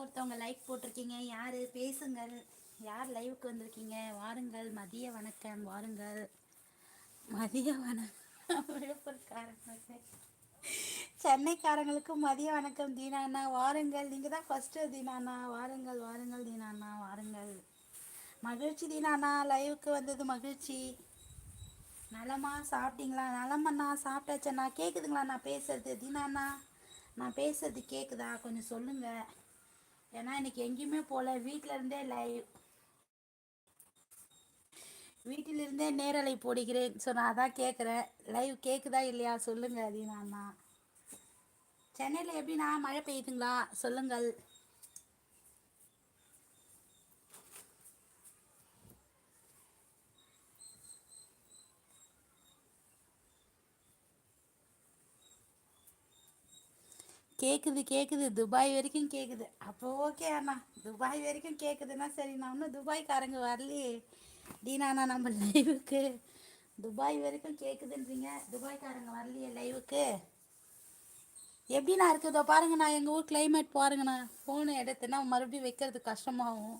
ஒருத்தவங்க லைக் போட்டிருக்கீங்க. யார்? பேசுங்கள். யார் லைவுக்கு வந்திருக்கீங்க? வாருங்கள். மதிய வணக்கம். வாருங்கள். மதிய வணக்கம். விழுப்புரக்காரங்க சென்னைக்காரங்களுக்கு மதிய வணக்கம் தீனாண்ணா வாருங்கள். நீங்கள் தான் ஃபஸ்ட்டு தீனாண்ணா வாருங்கள் வாருங்கள் தீனாண்ணா வாருங்கள். மகிழ்ச்சி தீனாண்ணா லைவுக்கு வந்தது மகிழ்ச்சி. நலமா சாப்பிட்டீங்களா? நலமண்ணா சாப்பிட்டாச்சண்ணா கேட்குதுங்களா நான் பேசுறது. தீனாண்ணா நான் பேசுறது கேட்குதா கொஞ்சம் சொல்லுங்கள் ஏன்னா இன்னைக்கு எங்கேயுமே போகல வீட்டில் இருந்தே லைவ் வீட்டிலிருந்தே நேரலை போடுகிறேன். ஸோ நான் அதான் கேட்குறேன் லைவ் கேட்குதா இல்லையா? சொல்லுங்கள் தீனாண்ணா சென்னையில் எப்படிண்ணா மழை பெய்யுதுங்களா? சொல்லுங்கள். கேட்குது கேட்குது துபாய் வரைக்கும் கேட்குது அப்போ ஓகே அண்ணா. துபாய் வரைக்கும் கேட்குதுன்னா சரி நான் இன்னும் துபாய்க்காரங்க வரலையே. டீனாண்ணா நம்ம லைவுக்கு துபாய் வரைக்கும் கேட்குதுன்றீங்க துபாய்க்காரங்க வரலையே லைவுக்கு எப்படிண்ணா இருக்குதோ பாருங்கண்ணா எங்கள் ஊர் கிளைமேட் பாருங்கண்ணா. ஃபோனு எடுத்துன்னா மறுபடியும் வைக்கிறது கஷ்டமாகும்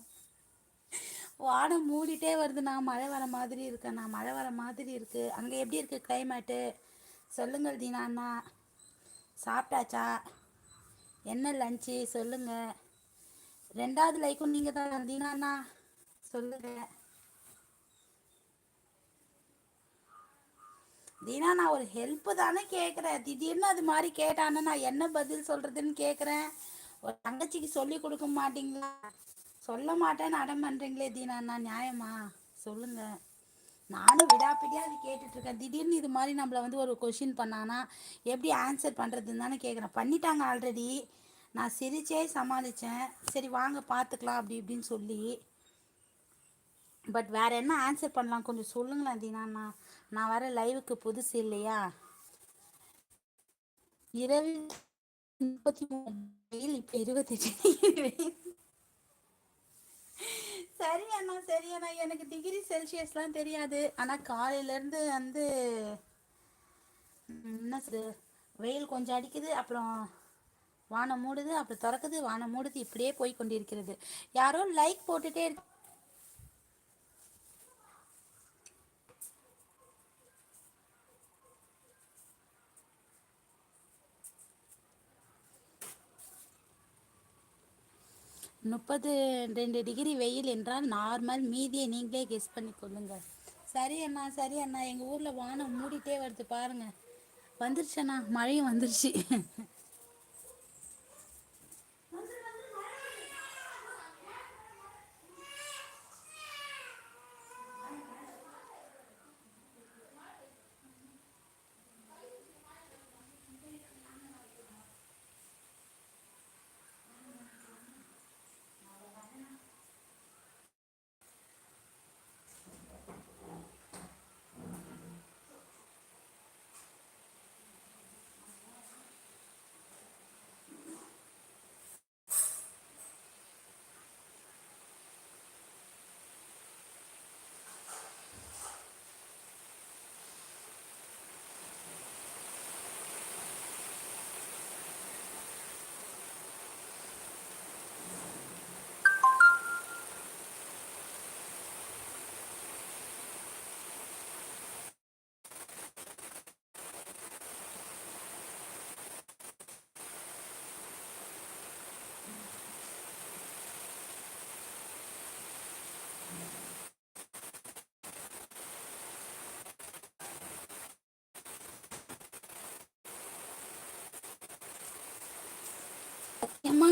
வானம் மூடிட்டே வருதுண்ணா. மழை வர மாதிரி இருக்குண்ணா மழை வர மாதிரி இருக்குது அங்கே எப்படி இருக்குது கிளைமேட்டு சொல்லுங்கள் தீனா அண்ணா. சாப்பிட்டாச்சா? என்ன லஞ்சு? சொல்லுங்கள் ரெண்டாவது லைக்கும் நீங்கள் தான் தீனா சொல்லுங்க. சொல்லுங்கள் தீனா நான் ஒரு ஹெல்ப்பு தானே கேட்குறேன் திடீர்னு அது மாதிரி கேட்டானே நான் என்ன பதில் சொல்கிறதுன்னு கேட்குறேன் ஒரு தங்கச்சிக்கு சொல்லி கொடுக்க மாட்டீங்களா? சொல்ல மாட்டேன்னு அடம் பண்ணுறீங்களே தீனா நான் நியாயமா? சொல்லுங்கள் நானும் விடாப்பிடியாக அது கேட்டுட்ருக்கேன். திடீர்னு இது மாதிரி நம்மளை வந்து ஒரு கொஷின் பண்ணானா எப்படி ஆன்சர் பண்ணுறதுன்னு தானே கேட்குறேன் பண்ணிட்டாங்க ஆல்ரெடி நான் சிரிச்சே சமாளித்தேன் சரி வாங்க பார்த்துக்கலாம் அப்படி இப்படின்னு சொல்லி. பட் வேறு என்ன ஆன்சர் பண்ணலாம்? கொஞ்சம் சொல்லுங்களேன் தீனா. நான் நான் வர லைவுக்கு புதுசு இல்லையா? இரவு முப்பத்தி மூணு வெயில் இப்போ இருபத்தெட்டு. சரி அண்ணா சரி அண்ணா எனக்கு டிகிரி செல்சியஸ்லாம் தெரியாது ஆனால் காலையிலேருந்து வந்து என்ன சொல்றது? வெயில் கொஞ்சம் அடிக்குது அப்புறம் வானம் மூடுது அப்புறம் திறக்குது வானம் மூடுது இப்படியே போய் கொண்டிருக்கிறது. யாரோ லைக் போட்டுட்டே இருக்கு முப்பது ரெண்டு டிகிரி வெயில் என்றால் நார்மல் மீதியை நீங்களே கெஸ் பண்ணி கொள்ளுங்க சரி அண்ணா சரி அண்ணா. எங்கள் ஊரில் வானம் மூடிட்டே வருது பாருங்க. வந்துருச்சு அண்ணா. மழையும் வந்துருச்சு.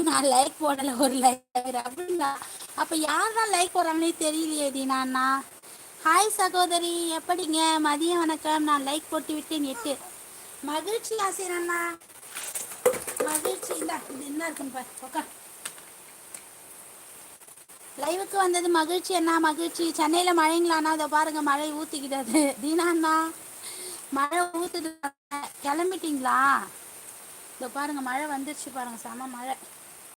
நான் லைக் போடல ஒரு லைக் அப்படின்னா அப்ப யார் தான் லைக் போடுறாங்கன்னே தெரியலையே தீனாண்ணா ஹாய் சகோதரி எப்படிங்க? மதிய வணக்கம். நான் லைக் போட்டு விட்டேன் எட்டு. மகிழ்ச்சி ஆசிரியண்ணா மகிழ்ச்சி. இல்ல இது என்ன இருக்குன்னு பாரு லைவுக்கு வந்தது மகிழ்ச்சி அண்ணா மகிழ்ச்சி. சென்னையில் மழைங்களாண்ணா இதை பாருங்க மழை ஊற்றிக்கிட்டது தீனாண்ணா மழை ஊற்றுது கிளம்பிட்டீங்களா? இதோ பாருங்க மழை வந்துருச்சு பாருங்க செம மழை.